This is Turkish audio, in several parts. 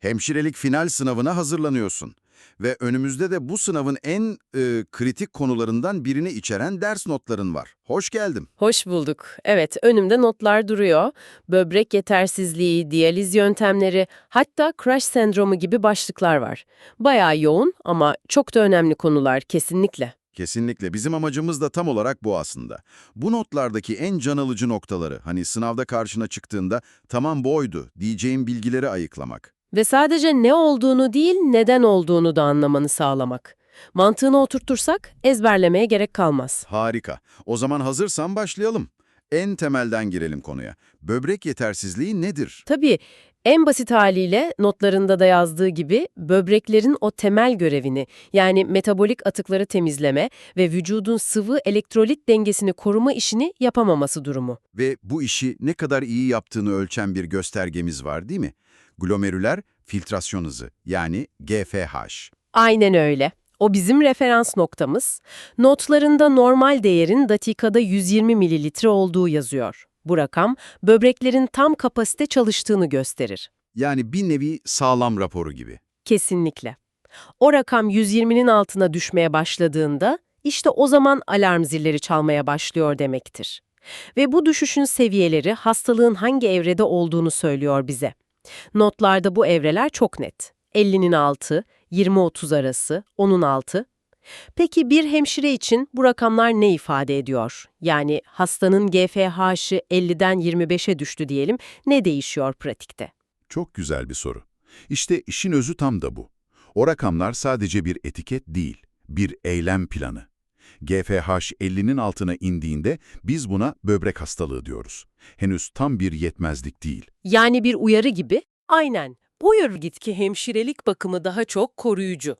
Hemşirelik final sınavına hazırlanıyorsun. Ve önümüzde de bu sınavın en e, kritik konularından birini içeren ders notların var. Hoş geldin. Hoş bulduk. Evet, önümde notlar duruyor. Böbrek yetersizliği, diyaliz yöntemleri, hatta crash sendromu gibi başlıklar var. Bayağı yoğun ama çok da önemli konular kesinlikle. Kesinlikle bizim amacımız da tam olarak bu aslında. Bu notlardaki en can alıcı noktaları, hani sınavda karşına çıktığında tamam bu oydu diyeceğin bilgileri ayıklamak. Ve sadece ne olduğunu değil, neden olduğunu da anlamanı sağlamak. Mantığını oturtursak ezberlemeye gerek kalmaz. Harika. O zaman hazırsan başlayalım. En temelden girelim konuya. Böbrek yetersizliği nedir? Tabii en basit haliyle notlarında da yazdığı gibi böbreklerin o temel görevini yani metabolik atıkları temizleme ve vücudun sıvı elektrolit dengesini koruma işini yapamaması durumu. Ve bu işi ne kadar iyi yaptığını ölçen bir göstergemiz var değil mi? Glomerüler filtrasyon hızı yani GFH. Aynen öyle. O bizim referans noktamız. Notlarında normal değerin dakikada 120 mililitre olduğu yazıyor. Bu rakam böbreklerin tam kapasite çalıştığını gösterir. Yani bir nevi sağlam raporu gibi. Kesinlikle. O rakam 120'nin altına düşmeye başladığında işte o zaman alarm zilleri çalmaya başlıyor demektir. Ve bu düşüşün seviyeleri hastalığın hangi evrede olduğunu söylüyor bize. Notlarda bu evreler çok net. 50'nin altı, 20-30 arası, 10'un altı. Peki bir hemşire için bu rakamlar ne ifade ediyor? Yani hastanın GFH'ı 50'den 25'e düştü diyelim, ne değişiyor pratikte? Çok güzel bir soru. İşte işin özü tam da bu. O rakamlar sadece bir etiket değil, bir eylem planı. GFH 50'nin altına indiğinde biz buna böbrek hastalığı diyoruz. Henüz tam bir yetmezlik değil. Yani bir uyarı gibi? Aynen. Buyur git ki hemşirelik bakımı daha çok koruyucu.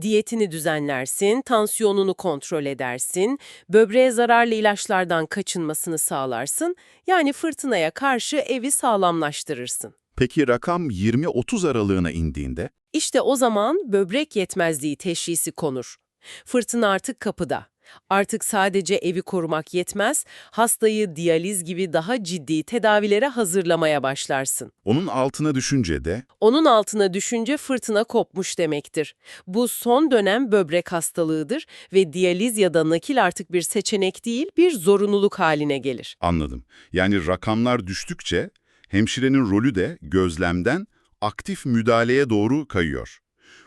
Diyetini düzenlersin, tansiyonunu kontrol edersin, böbreğe zararlı ilaçlardan kaçınmasını sağlarsın, yani fırtınaya karşı evi sağlamlaştırırsın. Peki rakam 20-30 aralığına indiğinde? İşte o zaman böbrek yetmezliği teşhisi konur. Fırtına artık kapıda. Artık sadece evi korumak yetmez, hastayı diyaliz gibi daha ciddi tedavilere hazırlamaya başlarsın. Onun altına düşünce de Onun altına düşünce fırtına kopmuş demektir. Bu son dönem böbrek hastalığıdır ve diyaliz ya da nakil artık bir seçenek değil, bir zorunluluk haline gelir. anladım. Yani rakamlar düştükçe hemşirenin rolü de gözlemden aktif müdahaleye doğru kayıyor.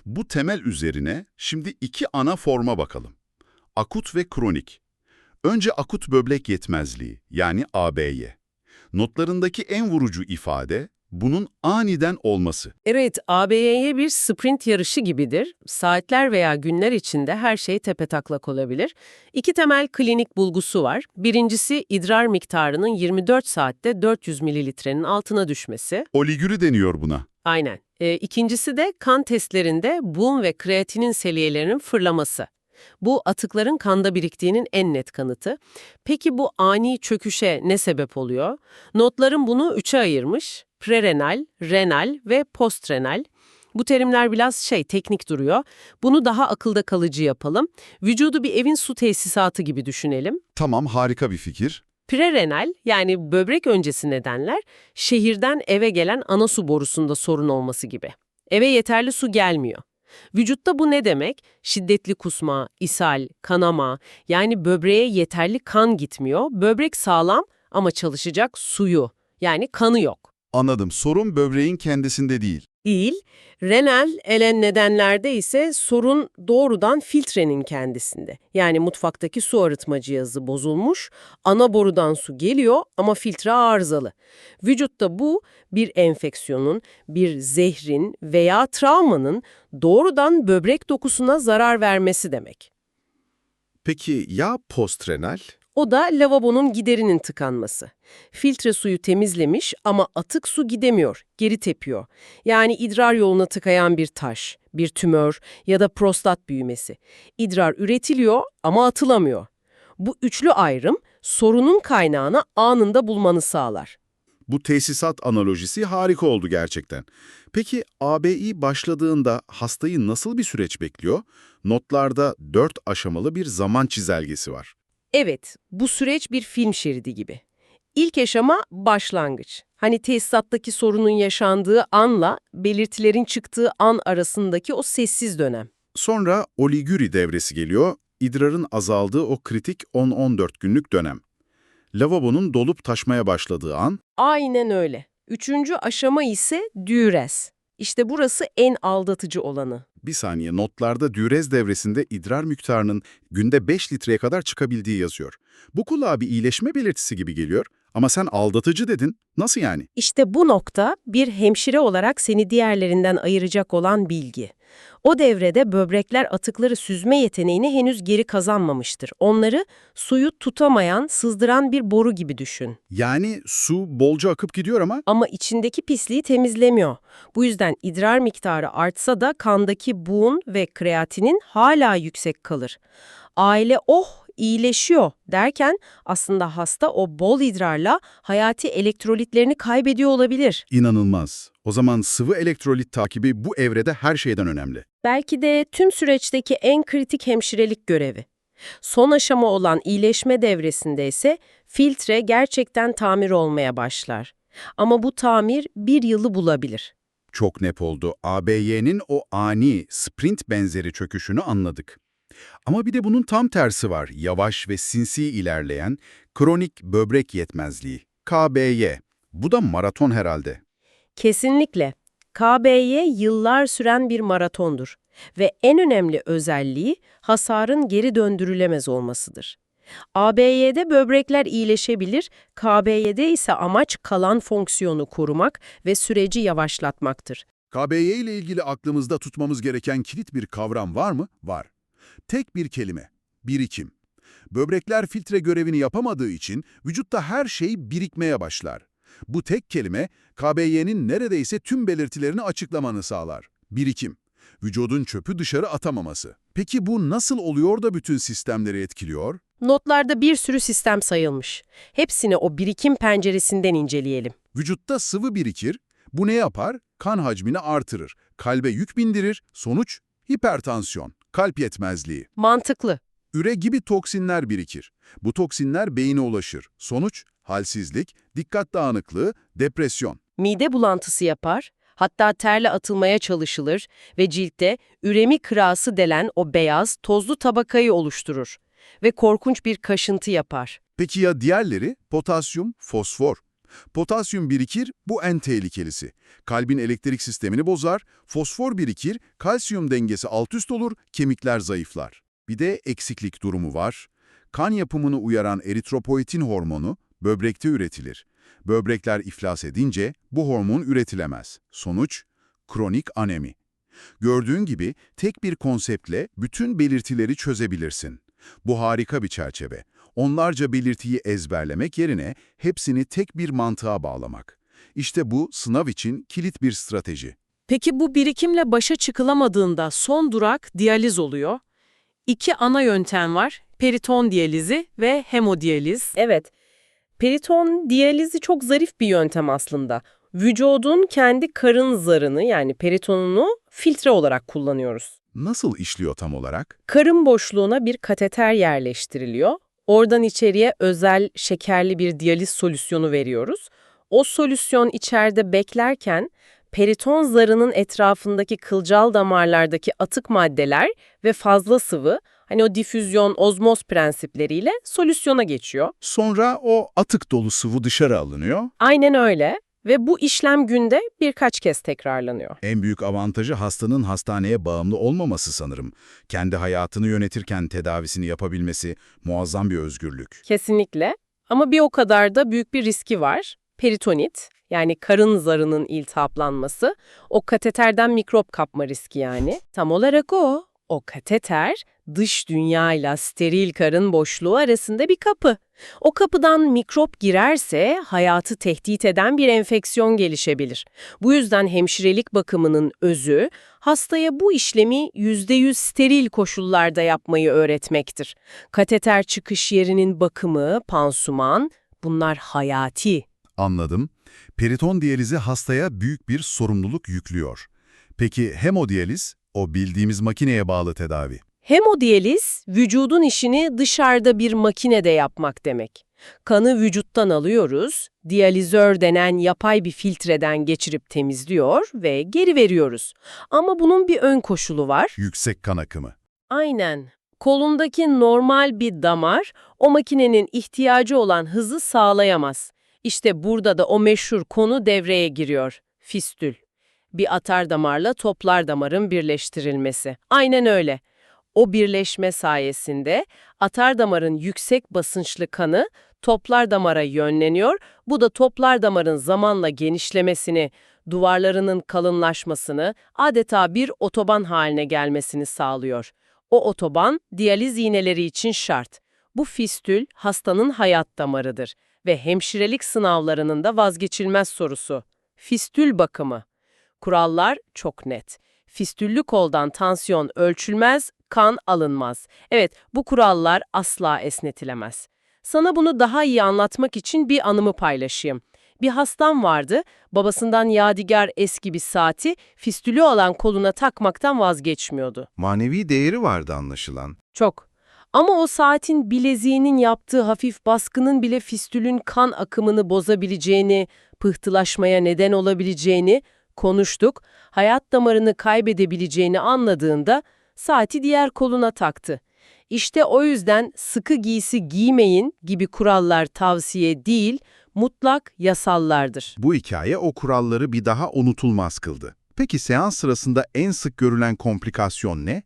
Bu temel üzerine şimdi iki ana forma bakalım. Akut ve kronik. Önce akut böbrek yetmezliği yani ABY. Notlarındaki en vurucu ifade bunun aniden olması. Evet, ABY'ye bir sprint yarışı gibidir. Saatler veya günler içinde her şey tepetaklak olabilir. İki temel klinik bulgusu var. Birincisi idrar miktarının 24 saatte 400 mililitrenin altına düşmesi. Oligürü deniyor buna. Aynen. E, ikincisi de kan testlerinde bum ve kreatinin seviyelerinin fırlaması. Bu atıkların kanda biriktiğinin en net kanıtı. Peki bu ani çöküşe ne sebep oluyor? Notların bunu üçe ayırmış. Prerenal, renal ve postrenal. Bu terimler biraz şey teknik duruyor. Bunu daha akılda kalıcı yapalım. Vücudu bir evin su tesisatı gibi düşünelim. Tamam harika bir fikir. Prerenal yani böbrek öncesi nedenler şehirden eve gelen ana su borusunda sorun olması gibi. Eve yeterli su gelmiyor. Vücutta bu ne demek? Şiddetli kusma, ishal, kanama yani böbreğe yeterli kan gitmiyor. Böbrek sağlam ama çalışacak suyu yani kanı yok. Anladım. Sorun böbreğin kendisinde değil. Değil. Renal elen nedenlerde ise sorun doğrudan filtrenin kendisinde. Yani mutfaktaki su arıtma cihazı bozulmuş, ana borudan su geliyor ama filtre arızalı. Vücutta bu bir enfeksiyonun, bir zehrin veya travmanın doğrudan böbrek dokusuna zarar vermesi demek. Peki ya postrenal? O da lavabonun giderinin tıkanması. Filtre suyu temizlemiş ama atık su gidemiyor, geri tepiyor. Yani idrar yoluna tıkayan bir taş, bir tümör ya da prostat büyümesi. İdrar üretiliyor ama atılamıyor. Bu üçlü ayrım sorunun kaynağını anında bulmanı sağlar. Bu tesisat analojisi harika oldu gerçekten. Peki ABI başladığında hastayı nasıl bir süreç bekliyor? Notlarda dört aşamalı bir zaman çizelgesi var. Evet, bu süreç bir film şeridi gibi. İlk aşama başlangıç. Hani tesisattaki sorunun yaşandığı anla belirtilerin çıktığı an arasındaki o sessiz dönem. Sonra oliguri devresi geliyor, idrarın azaldığı o kritik 10-14 günlük dönem. Lavabonun dolup taşmaya başladığı an, Aynen öyle. Üçüncü aşama ise düres. İşte burası en aldatıcı olanı. bir saniye notlarda dürez devresinde idrar miktarının günde 5 litreye kadar çıkabildiği yazıyor. Bu kulağa bir iyileşme belirtisi gibi geliyor ama sen aldatıcı dedin. Nasıl yani? İşte bu nokta bir hemşire olarak seni diğerlerinden ayıracak olan bilgi. O devrede böbrekler atıkları süzme yeteneğini henüz geri kazanmamıştır. Onları suyu tutamayan, sızdıran bir boru gibi düşün. Yani su bolca akıp gidiyor ama Ama içindeki pisliği temizlemiyor. Bu yüzden idrar miktarı artsa da kandaki buğun ve kreatinin hala yüksek kalır. Aile oh iyileşiyor derken aslında hasta o bol idrarla hayati elektrolitlerini kaybediyor olabilir. inanılmaz. O zaman sıvı elektrolit takibi bu evrede her şeyden önemli. Belki de tüm süreçteki en kritik hemşirelik görevi. Son aşama olan iyileşme devresinde ise filtre gerçekten tamir olmaya başlar. Ama bu tamir bir yılı bulabilir. Çok nep oldu. ABY'nin o ani, sprint benzeri çöküşünü anladık. Ama bir de bunun tam tersi var. Yavaş ve sinsi ilerleyen kronik böbrek yetmezliği. KBY. Bu da maraton herhalde. Kesinlikle. KBY yıllar süren bir maratondur ve en önemli özelliği hasarın geri döndürülemez olmasıdır. ABY'de böbrekler iyileşebilir, KBY'de ise amaç kalan fonksiyonu korumak ve süreci yavaşlatmaktır. KBY ile ilgili aklımızda tutmamız gereken kilit bir kavram var mı? Var. Tek bir kelime. Birikim. Böbrekler filtre görevini yapamadığı için vücutta her şey birikmeye başlar. Bu tek kelime KBY'nin neredeyse tüm belirtilerini açıklamanı sağlar. Birikim. Vücudun çöpü dışarı atamaması. Peki bu nasıl oluyor da bütün sistemleri etkiliyor? Notlarda bir sürü sistem sayılmış. Hepsini o birikim penceresinden inceleyelim. Vücutta sıvı birikir. Bu ne yapar? Kan hacmini artırır. Kalbe yük bindirir. Sonuç hipertansiyon, kalp yetmezliği. Mantıklı. Üre gibi toksinler birikir. Bu toksinler beyine ulaşır. Sonuç halsizlik, dikkat dağınıklığı, depresyon. Mide bulantısı yapar, hatta terle atılmaya çalışılır ve ciltte üremi kırası delen o beyaz, tozlu tabakayı oluşturur ve korkunç bir kaşıntı yapar. Peki ya diğerleri? Potasyum, fosfor. Potasyum birikir, bu en tehlikelisi. Kalbin elektrik sistemini bozar, fosfor birikir, kalsiyum dengesi alt üst olur, kemikler zayıflar. Bir de eksiklik durumu var. Kan yapımını uyaran eritropoietin hormonu böbrekte üretilir. Böbrekler iflas edince bu hormon üretilemez. Sonuç, kronik anemi. Gördüğün gibi tek bir konseptle bütün belirtileri çözebilirsin. Bu harika bir çerçeve. Onlarca belirtiyi ezberlemek yerine hepsini tek bir mantığa bağlamak. İşte bu sınav için kilit bir strateji. Peki bu birikimle başa çıkılamadığında son durak diyaliz oluyor. İki ana yöntem var. Periton diyalizi ve hemodiyaliz. Evet, periton diyalizi çok zarif bir yöntem aslında. Vücudun kendi karın zarını yani peritonunu filtre olarak kullanıyoruz. Nasıl işliyor tam olarak? Karın boşluğuna bir kateter yerleştiriliyor. Oradan içeriye özel şekerli bir diyaliz solüsyonu veriyoruz. O solüsyon içeride beklerken periton zarının etrafındaki kılcal damarlardaki atık maddeler ve fazla sıvı, hani o difüzyon, ozmoz prensipleriyle solüsyona geçiyor. Sonra o atık dolu sıvı dışarı alınıyor. Aynen öyle ve bu işlem günde birkaç kez tekrarlanıyor. En büyük avantajı hastanın hastaneye bağımlı olmaması sanırım. Kendi hayatını yönetirken tedavisini yapabilmesi muazzam bir özgürlük. Kesinlikle. Ama bir o kadar da büyük bir riski var. Peritonit, yani karın zarının iltihaplanması, o kateterden mikrop kapma riski yani. Tam olarak o. O kateter, dış dünyayla steril karın boşluğu arasında bir kapı. O kapıdan mikrop girerse hayatı tehdit eden bir enfeksiyon gelişebilir. Bu yüzden hemşirelik bakımının özü, hastaya bu işlemi %100 steril koşullarda yapmayı öğretmektir. Kateter çıkış yerinin bakımı, pansuman, bunlar hayati. Anladım. Periton diyalizi hastaya büyük bir sorumluluk yüklüyor. Peki hemodiyaliz, o bildiğimiz makineye bağlı tedavi. Hemodiyaliz, vücudun işini dışarıda bir makinede yapmak demek. Kanı vücuttan alıyoruz, diyalizör denen yapay bir filtreden geçirip temizliyor ve geri veriyoruz. Ama bunun bir ön koşulu var. Yüksek kan akımı. Aynen. Kolundaki normal bir damar o makinenin ihtiyacı olan hızı sağlayamaz. İşte burada da o meşhur konu devreye giriyor. Fistül. Bir atar damarla toplar damarın birleştirilmesi. Aynen öyle. O birleşme sayesinde atar damarın yüksek basınçlı kanı toplar damara yönleniyor. Bu da toplar damarın zamanla genişlemesini, duvarlarının kalınlaşmasını, adeta bir otoban haline gelmesini sağlıyor. O otoban diyaliz iğneleri için şart. Bu fistül hastanın hayat damarıdır ve hemşirelik sınavlarının da vazgeçilmez sorusu. Fistül bakımı. Kurallar çok net. Fistüllü koldan tansiyon ölçülmez, kan alınmaz. Evet, bu kurallar asla esnetilemez. Sana bunu daha iyi anlatmak için bir anımı paylaşayım. Bir hastam vardı, babasından yadigar eski bir saati fistülü olan koluna takmaktan vazgeçmiyordu. Manevi değeri vardı anlaşılan. Çok. Ama o saatin bileziğinin yaptığı hafif baskının bile fistülün kan akımını bozabileceğini, pıhtılaşmaya neden olabileceğini konuştuk. Hayat damarını kaybedebileceğini anladığında saati diğer koluna taktı. İşte o yüzden sıkı giysi giymeyin gibi kurallar tavsiye değil, mutlak yasallardır. Bu hikaye o kuralları bir daha unutulmaz kıldı. Peki seans sırasında en sık görülen komplikasyon ne?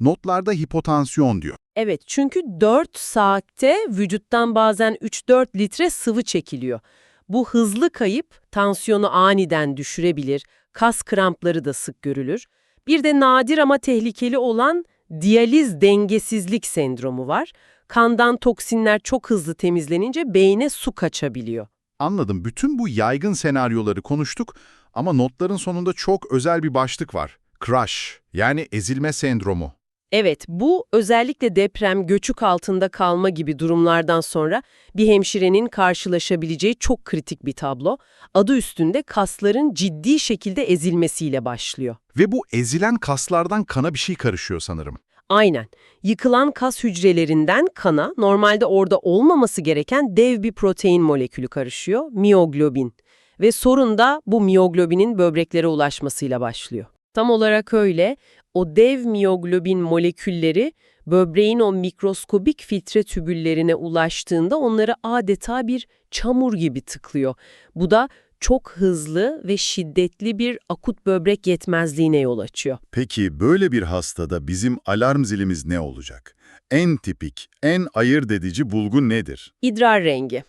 Notlarda hipotansiyon diyor. Evet çünkü 4 saatte vücuttan bazen 3-4 litre sıvı çekiliyor. Bu hızlı kayıp tansiyonu aniden düşürebilir, kas krampları da sık görülür. Bir de nadir ama tehlikeli olan diyaliz dengesizlik sendromu var. Kandan toksinler çok hızlı temizlenince beyne su kaçabiliyor. Anladım. Bütün bu yaygın senaryoları konuştuk ama notların sonunda çok özel bir başlık var. Crash, yani ezilme sendromu. Evet, bu özellikle deprem, göçük altında kalma gibi durumlardan sonra bir hemşirenin karşılaşabileceği çok kritik bir tablo. Adı üstünde kasların ciddi şekilde ezilmesiyle başlıyor. Ve bu ezilen kaslardan kana bir şey karışıyor sanırım. Aynen. Yıkılan kas hücrelerinden kana normalde orada olmaması gereken dev bir protein molekülü karışıyor, miyoglobin. Ve sorun da bu miyoglobinin böbreklere ulaşmasıyla başlıyor. Tam olarak öyle. O dev miyoglobin molekülleri böbreğin o mikroskobik filtre tübüllerine ulaştığında onları adeta bir çamur gibi tıklıyor. Bu da çok hızlı ve şiddetli bir akut böbrek yetmezliğine yol açıyor. Peki böyle bir hastada bizim alarm zilimiz ne olacak? En tipik, en ayırt edici bulgu nedir? İdrar rengi.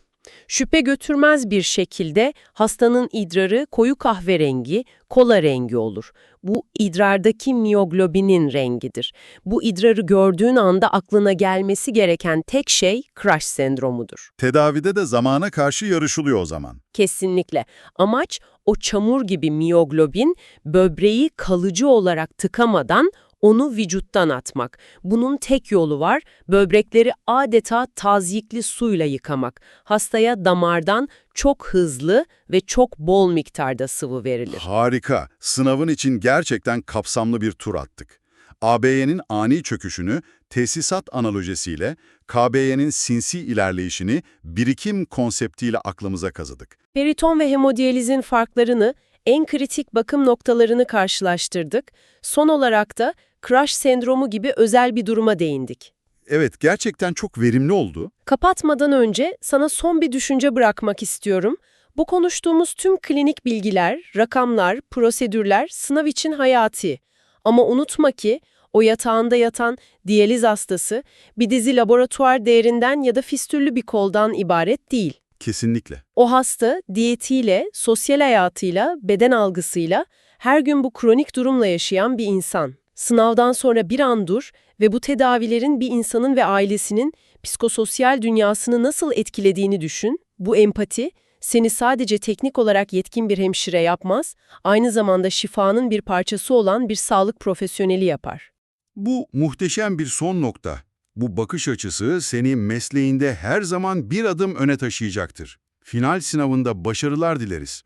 Şüphe götürmez bir şekilde hastanın idrarı koyu kahverengi, kola rengi olur. Bu idrardaki miyoglobinin rengidir. Bu idrarı gördüğün anda aklına gelmesi gereken tek şey crash sendromudur. Tedavide de zamana karşı yarışılıyor o zaman. Kesinlikle. Amaç o çamur gibi miyoglobin böbreği kalıcı olarak tıkamadan onu vücuttan atmak. Bunun tek yolu var, böbrekleri adeta tazyikli suyla yıkamak. Hastaya damardan çok hızlı ve çok bol miktarda sıvı verilir. Harika. Sınavın için gerçekten kapsamlı bir tur attık. ABY'nin ani çöküşünü tesisat analojisiyle, KBY'nin sinsi ilerleyişini birikim konseptiyle aklımıza kazıdık. Periton ve hemodiyalizin farklarını, en kritik bakım noktalarını karşılaştırdık. Son olarak da crash sendromu gibi özel bir duruma değindik. Evet, gerçekten çok verimli oldu. Kapatmadan önce sana son bir düşünce bırakmak istiyorum. Bu konuştuğumuz tüm klinik bilgiler, rakamlar, prosedürler sınav için hayati. Ama unutma ki o yatağında yatan diyaliz hastası bir dizi laboratuvar değerinden ya da fistüllü bir koldan ibaret değil. Kesinlikle. O hasta diyetiyle, sosyal hayatıyla, beden algısıyla her gün bu kronik durumla yaşayan bir insan. Sınavdan sonra bir an dur ve bu tedavilerin bir insanın ve ailesinin psikososyal dünyasını nasıl etkilediğini düşün. Bu empati seni sadece teknik olarak yetkin bir hemşire yapmaz, aynı zamanda şifanın bir parçası olan bir sağlık profesyoneli yapar. Bu muhteşem bir son nokta. Bu bakış açısı seni mesleğinde her zaman bir adım öne taşıyacaktır. Final sınavında başarılar dileriz.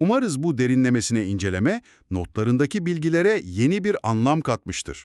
Umarız bu derinlemesine inceleme notlarındaki bilgilere yeni bir anlam katmıştır.